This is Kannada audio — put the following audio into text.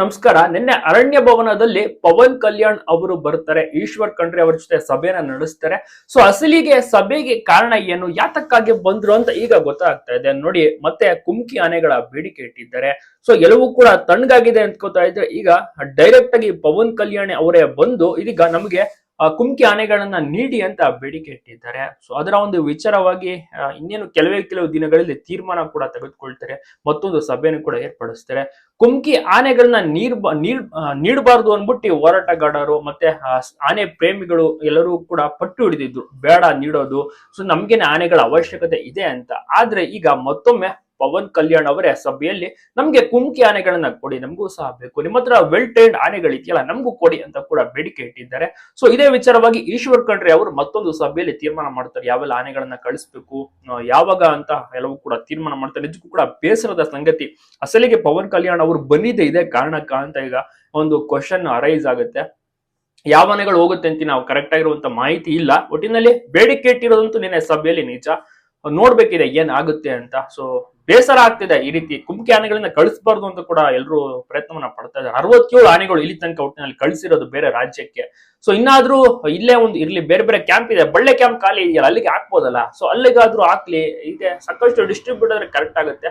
ನಮಸ್ಕಾರ. ನಿನ್ನೆ ಅರಣ್ಯ ಭವನದಲ್ಲಿ ಪವನ್ ಕಲ್ಯಾಣ್ ಅವರು ಬರ್ತಾರೆ. ಈಶ್ವರ್ ಖಂಡ್ರೆ ಅವರ ಜೊತೆ ಸಭೆಯನ್ನ ನಡೆಸ್ತಾರೆ. ಸೊ, ಅಸಲಿಗೆ ಸಭೆಗೆ ಕಾರಣ ಏನು? ಯಾತಕ್ಕಾಗಿ ಬಂದ್ರು ಅಂತ ಈಗ ಗೊತ್ತಾಗ್ತಾ ಇದೆ. ನೋಡಿ, ಮತ್ತೆ ಕುಮ್ಕಿ ಆನೆಗಳ ಬೇಡಿಕೆ ಇಟ್ಟಿದ್ದಾರೆ. ಸೊ, ಎಲ್ಲವೂ ಕೂಡ ತಣ್ಣಗಾಗಿದೆ ಅಂತ ಇದ್ರೆ ಈಗ ಡೈರೆಕ್ಟ್ ಆಗಿ ಪವನ್ ಕಲ್ಯಾಣ್ ಅವರೇ ಬಂದು ಇದೀಗ ನಮಗೆ ಕುಮ್ಕಿ ಆನೆಗಳನ್ನ ನೀಡಿ ಅಂತ ಬೇಡಿಕೆ ಇಟ್ಟಿದ್ದಾರೆ. ಸೊ ಅದರ ಒಂದು ವಿಚಾರವಾಗಿ ಇನ್ನೇನು ಕೆಲವೇ ಕೆಲವು ದಿನಗಳಲ್ಲಿ ತೀರ್ಮಾನ ಕೂಡ ತೆಗೆದುಕೊಳ್ತಾರೆ, ಮತ್ತೊಂದು ಸಭೆಯನ್ನು ಕೂಡ ಏರ್ಪಡಿಸ್ತಾರೆ. ಕುಮ್ಕಿ ಆನೆಗಳನ್ನ ನೀರ್ ನೀರ್ ನೀಡಬಾರ್ದು ಅನ್ಬಿಟ್ಟು ಹೋರಾಟಗಾರರು ಮತ್ತೆ ಆನೆ ಪ್ರೇಮಿಗಳು ಎಲ್ಲರೂ ಕೂಡ ಪಟ್ಟು ಹಿಡಿದಿದ್ರು ಬೇಡ ನೀಡೋದು. ಸೊ ನಮ್ಗೇನೆ ಆನೆಗಳ ಅವಶ್ಯಕತೆ ಇದೆ ಅಂತ. ಆದ್ರೆ ಈಗ ಮತ್ತೊಮ್ಮೆ ಪವನ್ ಕಲ್ಯಾಣ್ ಅವರೇ ಸಭೆಯಲ್ಲಿ, ನಮ್ಗೆ ಕುಮ್ಕಿ ಆನೆಗಳನ್ನ ಕೊಡಿ, ನಮಗೂ ಸಹ ಬೇಕು. ನಿಮ್ಮ ಹತ್ರ ವೆಲ್ ಟ್ರೈನ್ಡ್ ಆನೆಗಳಿದೆಯಲ್ಲ ನಮಗೂ ಕೊಡಿ ಅಂತ ಕೂಡ ಬೇಡಿಕೆ ಇಟ್ಟಿದ್ದಾರೆ ಸೊ ಇದೇ ವಿಚಾರವಾಗಿ ಈಶ್ವರ್ ಖಂಡ್ರೆ ಅವರು ಮತ್ತೊಂದು ಸಭೆಯಲ್ಲಿ ತೀರ್ಮಾನ ಮಾಡ್ತಾರೆ. ಯಾವೆಲ್ಲ ಆನೆಗಳನ್ನ ಕಳಿಸ್ಬೇಕು ಯಾವಾಗ ಅಂತ ಎಲ್ಲವೂ ಕೂಡ ತೀರ್ಮಾನ ಮಾಡ್ತಾರೆ. ನಿಜಕ್ಕೂ ಕೂಡ ಬೇಸರದ ಸಂಗತಿ. ಅಸಲಿಗೆ ಪವನ್ ಕಲ್ಯಾಣ್ ಅವರು ಬಂದಿದೆ ಇದೇ ಕಾರಣಕ್ಕ ಅಂತ ಈಗ ಒಂದು ಕ್ವಶನ್ ಅರೈಸ್ ಆಗುತ್ತೆ. ಯಾವ ಆನೆಗಳು ಹೋಗುತ್ತೆ ಅಂತ ನಾವು ಕರೆಕ್ಟ್ ಆಗಿರುವಂತ ಮಾಹಿತಿ ಇಲ್ಲ. ಒಟ್ಟಿನಲ್ಲಿ ಬೇಡಿಕೆ ಇಟ್ಟಿರೋದಂತೂ ನಿನ್ನೆ ಸಭೆಯಲ್ಲಿ ನಿಜ. ನೋಡ್ಬೇಕಿದೆ ಏನ್ ಆಗುತ್ತೆ ಅಂತ. ಸೊ ಬೇಸರ ಆಗ್ತಿದೆ ಈ ರೀತಿ ಕುಮ್ಕಿ ಆನೆಗಳನ್ನ ಕಳಿಸಬಾರ್ದು ಅಂತ ಕೂಡ ಎಲ್ಲರೂ ಪ್ರಯತ್ನವನ್ನ ಪಡ್ತಾ ಇದ್ದಾರೆ. ಅರವತ್ತೇಳು ಆನೆಗಳು ಇಲ್ಲಿ ತನಕ ಒಟ್ಟಿನಲ್ಲಿ ಕಳಿಸಿರೋದು ಬೇರೆ ರಾಜ್ಯಕ್ಕೆ. ಸೊ ಇನ್ನಾದ್ರೂ ಇಲ್ಲೇ ಒಂದು ಇರ್ಲಿ, ಬೇರೆ ಬೇರೆ ಕ್ಯಾಂಪ್ ಇದೆ. ಬಳ್ಳೆ ಕ್ಯಾಂಪ್ ಖಾಲಿ ಇದೆಯಲ್ಲ, ಅಲ್ಲಿಗೆ ಹಾಕ್ಬೋದಲ್ಲ? ಸೊ ಅಲ್ಲಿಗಾದ್ರೂ ಹಾಕ್ಲಿ ಇದೆ ಸಾಕಷ್ಟು ಡಿಸ್ಟ್ರಿಬ್ಯೂಟ್ ಆದ್ರೆ ಕರೆಕ್ಟ್ ಆಗುತ್ತೆ.